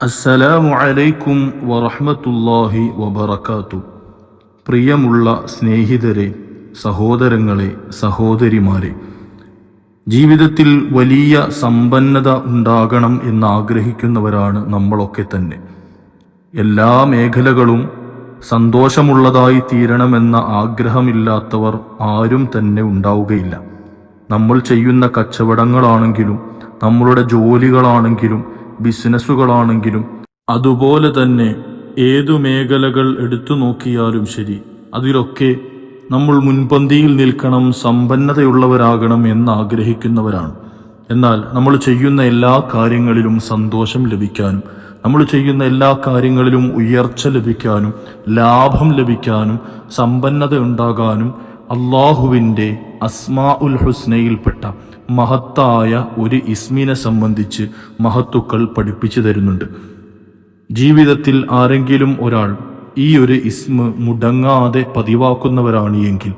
അസ്സലാമു അലൈക്കും വറഹ്മത്തുള്ളാഹി വബറക്കാത്തു പ്രിയമുള്ള സ്നേഹിതരെ സഹോദരങ്ങളെ സഹോദരിമാരെ ജീവിതത്തിൽ വലിയ സമ്പന്നത ഉണ്ടാകണം എന്നാഗ്രഹിക്കുന്നവരാണ് നമ്മളൊക്കെ തന്നെ. എല്ലാ മേഖലകളും സന്തോഷമുള്ളതായി തീരണമെന്ന ആഗ്രഹമില്ലാത്തവർ ആരും തന്നെ ഉണ്ടാവുകയില്ല. നമ്മൾ ചെയ്യുന്ന കച്ചവടങ്ങളാണെങ്കിലും നമ്മളുടെ ജോലികളാണെങ്കിലും ബിസിനസ്സുകളാണെങ്കിലും അതുപോലെ തന്നെ ഏതു മേഖലകൾ എടുത്തു നോക്കിയാലും ശരി അതിലൊക്കെ നമ്മൾ മുൻപന്തിയിൽ നിൽക്കണം സമ്പന്നതയുള്ളവരാകണം എന്ന് ആഗ്രഹിക്കുന്നവരാണ് എന്നാൽ നമ്മൾ ചെയ്യുന്ന എല്ലാ കാര്യങ്ങളിലും സന്തോഷം ലഭിക്കാനും നമ്മൾ ചെയ്യുന്ന എല്ലാ കാര്യങ്ങളിലും ഉയർച്ച ലഭിക്കാനും ലാഭം ലഭിക്കാനും സമ്പന്നത ഉണ്ടാകാനും അള്ളാഹുവിന്റെ അസ്മാ ഉൽ ഹുസ്നയിൽപ്പെട്ട മഹത്തായ ഒരു ഇസ്മിനെ സംബന്ധിച്ച് മഹത്തുക്കൾ പഠിപ്പിച്ചു തരുന്നുണ്ട്. ജീവിതത്തിൽ ആരെങ്കിലും ഒരാൾ ഈ ഒരു ഇസ്മ മുടങ്ങാതെ പതിവാക്കുന്നവരാണ് എങ്കിൽ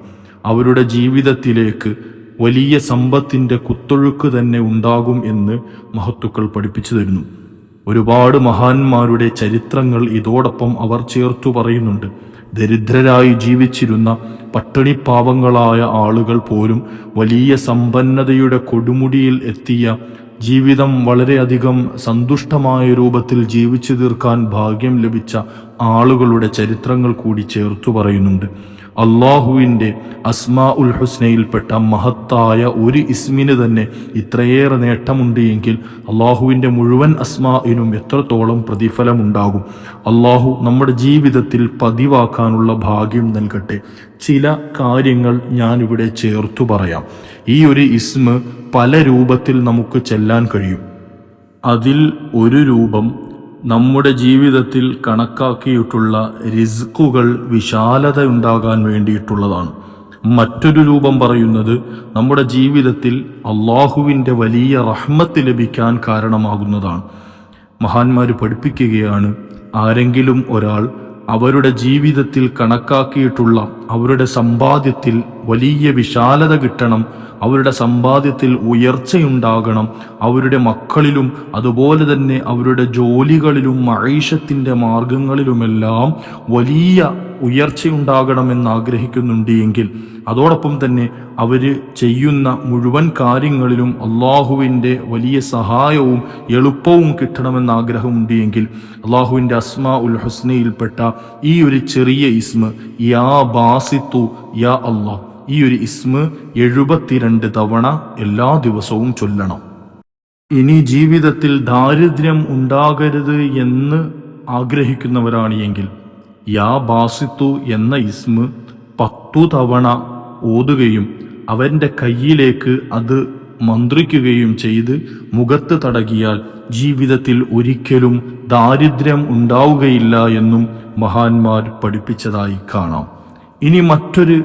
അവരുടെ ജീവിതത്തിലേക്ക് വലിയ സമ്പത്തിന്റെ കുത്തൊഴുക്ക് തന്നെ ഉണ്ടാകും എന്ന് മഹത്തുക്കൾ പഠിപ്പിച്ചു തരുന്നു. ഒരുപാട് മഹാന്മാരുടെ ചരിത്രങ്ങൾ ഇതോടൊപ്പം അവർ ചേർത്തു പറയുന്നുണ്ട്. ദരിദ്രരായി ജീവിച്ചിരുന്ന പട്ടിണിപ്പാവങ്ങളായ ആളുകൾ പോലും വലിയ സമ്പന്നതയുടെ കൊടുമുടിയിൽ എത്തിയ ജീവിതം വളരെയധികം സന്തുഷ്ടമായ രൂപത്തിൽ ജീവിച്ചു തീർക്കാൻ ഭാഗ്യം ലഭിച്ച ആളുകളുടെ ചരിത്രങ്ങൾ കൂടി ചേർത്തു പറയുന്നുണ്ട്. അള്ളാഹുവിന്റെ അസ്മാ ഉൽ ഹുസ്നയിൽപ്പെട്ട മഹത്തായ ഒരു ഇസ്മിന് തന്നെ ഇത്രയേറെ നേട്ടമുണ്ട് എങ്കിൽ അള്ളാഹുവിന്റെ മുഴുവൻ അസ്മാഇനും എത്രത്തോളം പ്രതിഫലമുണ്ടാകും. അള്ളാഹു നമ്മുടെ ജീവിതത്തിൽ പതിവാക്കാനുള്ള ഭാഗ്യം നൽകട്ടെ. ചില കാര്യങ്ങൾ ഞാനിവിടെ ചേർത്തു പറയാം. ഈ ഒരു ഇസ്മ പല രൂപത്തിൽ നമുക്ക് ചെല്ലാൻ കഴിയും. അതിൽ ഒരു രൂപം നമ്മുടെ ജീവിതത്തിൽ കണക്കാക്കിയിട്ടുള്ള റിസ്ക്കുകൾ വിശാലത ഉണ്ടാകാൻ വേണ്ടിയിട്ടുള്ളതാണ്. മറ്റൊരു രൂപം പറയുന്നത് നമ്മുടെ ജീവിതത്തിൽ അള്ളാഹുവിന്റെ വലിയ റഹ്മത്ത് ലഭിക്കാൻ കാരണമാകുന്നതാണ്. മഹാന്മാർ പഠിപ്പിക്കുകയാണ് ആരെങ്കിലും ഒരാൾ അവരുടെ ജീവിതത്തിൽ കണക്കാക്കിയിട്ടുള്ള അവരുടെ സമ്പാദ്യത്തിൽ വലിയ വിശാലത കിട്ടണം അവരുടെ സമ്പാദ്യത്തിൽ ഉയർച്ചയുണ്ടാകണം അവരുടെ മക്കളിലും അതുപോലെ തന്നെ അവരുടെ ജോലികളിലും മഴീഷത്തിന്റെ മാർഗങ്ങളിലുമെല്ലാം വലിയ ഉയർച്ചയുണ്ടാകണമെന്ന് ആഗ്രഹിക്കുന്നുണ്ട് എങ്കിൽ അതോടൊപ്പം തന്നെ അവർ ചെയ്യുന്ന മുഴുവൻ കാര്യങ്ങളിലും അള്ളാഹുവിന്റെ വലിയ സഹായവും എളുപ്പവും കിട്ടണമെന്ന് ആഗ്രഹമുണ്ട് എങ്കിൽ അള്ളാഹുവിന്റെ അസ്മാ ഉൽ ഹുസ്നയിൽപ്പെട്ട ഈ ഒരു ചെറിയ ഇസ്മ യാ ബാസിത്തു യാ അള്ളാഹ് ഈ ഒരു ഇസ്മ എഴുപത്തിരണ്ട് തവണ എല്ലാ ദിവസവും ചൊല്ലണം. ഇനി ജീവിതത്തിൽ ദാരിദ്ര്യം ഉണ്ടാകരുത് എന്ന് ആഗ്രഹിക്കുന്നവരാണ് എങ്കിൽ യാ ബാസിത്തു എന്ന ഇസ്മ പത്തു തവണ ഓതുകയും അവന്റെ കയ്യിലേക്ക് അത് മന്ത്രിക്കുകയും ചെയ്ത് മുഖത്ത് തടകിയാൽ ജീവിതത്തിൽ ഒരിക്കലും ദാരിദ്ര്യം ഉണ്ടാവുകയില്ല എന്നും മഹാന്മാർ പഠിപ്പിച്ചതായി കാണാം. ഇനി മറ്റൊരു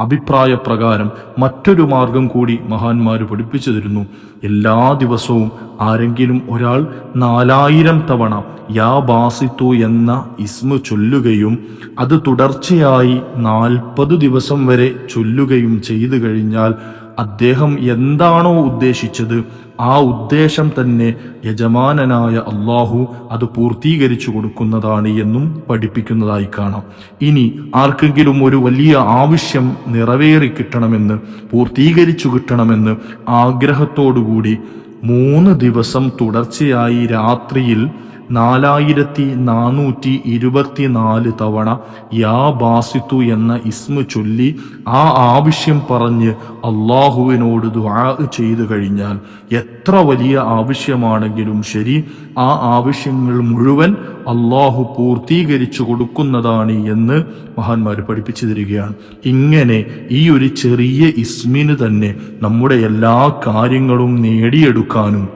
അഭിപ്രായ പ്രകാരം മറ്റൊരു മാർഗം കൂടി മഹാന്മാർ പഠിപ്പിച്ചു തരുന്നു. എല്ലാ ദിവസവും ആരെങ്കിലും ഒരാൾ നാലായിരം തവണ യാ ബാസിത്തു എന്ന ഇസ്മു ചൊല്ലുകയും അത് തുടർച്ചയായി നാൽപ്പത് ദിവസം വരെ ചൊല്ലുകയും ചെയ്തു കഴിഞ്ഞാൽ അദ്ദേഹം എന്താണോ ഉദ്ദേശിച്ചത് ആ ഉദ്ദേശം തന്നെ യജമാനനായ അള്ളാഹു അത് പൂർത്തീകരിച്ചു കൊടുക്കുന്നതാണ് എന്നും പഠിപ്പിക്കുന്നതായി കാണാം. ഇനി ആർക്കെങ്കിലും ഒരു വലിയ ആവശ്യം നിറവേറി കിട്ടണമെന്ന് പൂർത്തീകരിച്ചു കിട്ടണമെന്ന് ആഗ്രഹത്തോടുകൂടി മൂന്ന് ദിവസം തുടർച്ചയായി രാത്രിയിൽ നാലായിരത്തി നാനൂറ്റി ഇരുപത്തിനാല് തവണ യാ ബാസിത്തു എന്ന ഇസ്മ ചൊല്ലി ആ ആവശ്യം പറഞ്ഞ് അള്ളാഹുവിനോട് ദുആ ചെയ്തു കഴിഞ്ഞാൽ എത്ര വലിയ ആവശ്യമാണെങ്കിലും ശരി ആ ആവശ്യങ്ങൾ മുഴുവൻ അള്ളാഹു പൂർത്തീകരിച്ചു കൊടുക്കുന്നതാണ് എന്ന് മഹാന്മാർ പഠിപ്പിച്ചു തരികയാണ് ഇങ്ങനെ ഈ ഒരു ചെറിയ ഇസ്മിന് തന്നെ നമ്മുടെ എല്ലാ കാര്യങ്ങളും നേടിയെടുക്കാനും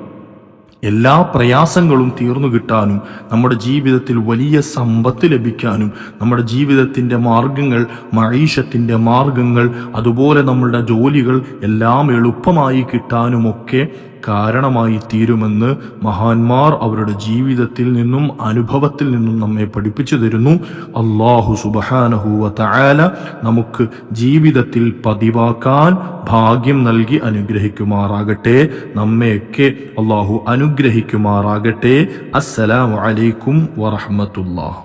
എല്ലാ പ്രയാസങ്ങളും തീർന്നു കിട്ടാനും നമ്മുടെ ജീവിതത്തിൽ വലിയ സമ്പത്ത് ലഭിക്കാനും നമ്മുടെ ജീവിതത്തിന്റെ മാർഗങ്ങൾ മഴീഷത്തിന്റെ മാർഗങ്ങൾ അതുപോലെ നമ്മളുടെ ജോലികൾ എല്ലാം എളുപ്പമായി കിട്ടാനുമൊക്കെ കാരണമായി തീരുമെന്ന് മഹാന്മാർ അവരുടെ ജീവിതത്തിൽ നിന്നും അനുഭവത്തിൽ നിന്നും നമ്മെ പഠിപ്പിച്ചു തരുന്നു. അള്ളാഹു സുബഹാനഹുവ നമുക്ക് ജീവിതത്തിൽ പതിവാക്കാൻ ഭാഗ്യം നൽകി അനുഗ്രഹിക്കുമാറാകട്ടെ. നമ്മയൊക്കെ അള്ളാഹു അനുഗ്രഹിക്കുമാറാകട്ടെ. അസ്സലാമു അലൈക്കും വറഹ്മത്തുള്ളാഹ്.